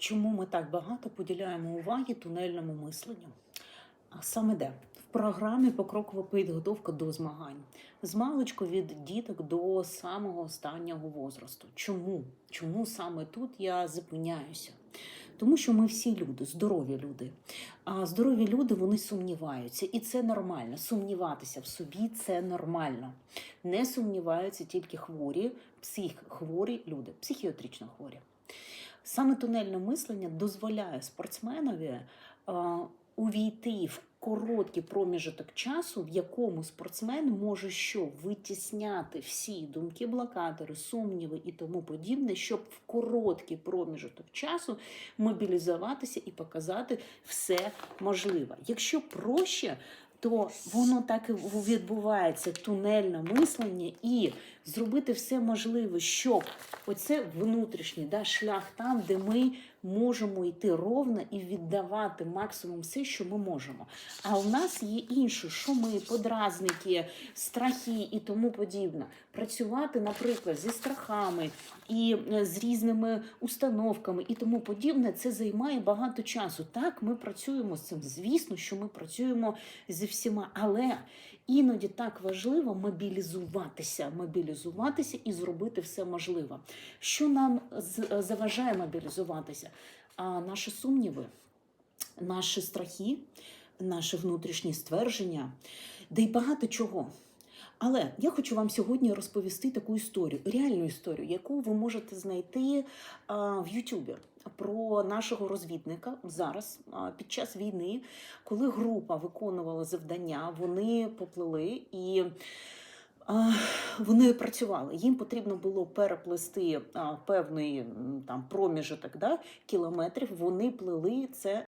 Чому ми так багато поділяємо уваги тунельному мисленню? А саме де? В програмі покрокова підготовка до змагань. З маличку від діток до самого останнього возрасту. Чому? Чому саме тут я зупиняюся? Тому що ми всі люди, здорові люди. А здорові люди вони сумніваються, і це нормально. Сумніватися в собі це нормально. Не сумніваються тільки хворі, психхворі люди, психіатрично хворі. Саме тунельне мислення дозволяє спортсменові а, увійти в короткий проміжок часу, в якому спортсмен може що витісняти всі думки, блокатори, сумніви і тому подібне, щоб в короткий проміжок часу мобілізуватися і показати все можливе. Якщо проще, то воно так і відбувається тунельне мислення і зробити все можливе, щоб оце внутрішній да, шлях там, де ми можемо йти ровно і віддавати максимум все, що ми можемо. А у нас є інше, що ми, подразники, страхи і тому подібне. Працювати, наприклад, зі страхами і е, з різними установками і тому подібне, це займає багато часу. Так, ми працюємо з цим. Звісно, що ми працюємо зі всіма, але іноді так важливо мобілізуватися, мобілізуватися і зробити все можливе. Що нам заважає мобілізуватися? А наші сумніви, наші страхи, наші внутрішні ствердження, да й багато чого. Але я хочу вам сьогодні розповісти таку історію, реальну історію, яку ви можете знайти в Ютубі про нашого розвідника зараз під час війни, коли група виконувала завдання, вони поплили і. Вони працювали. Їм потрібно було переплести певний там проміжок да, кілометрів. Вони плили це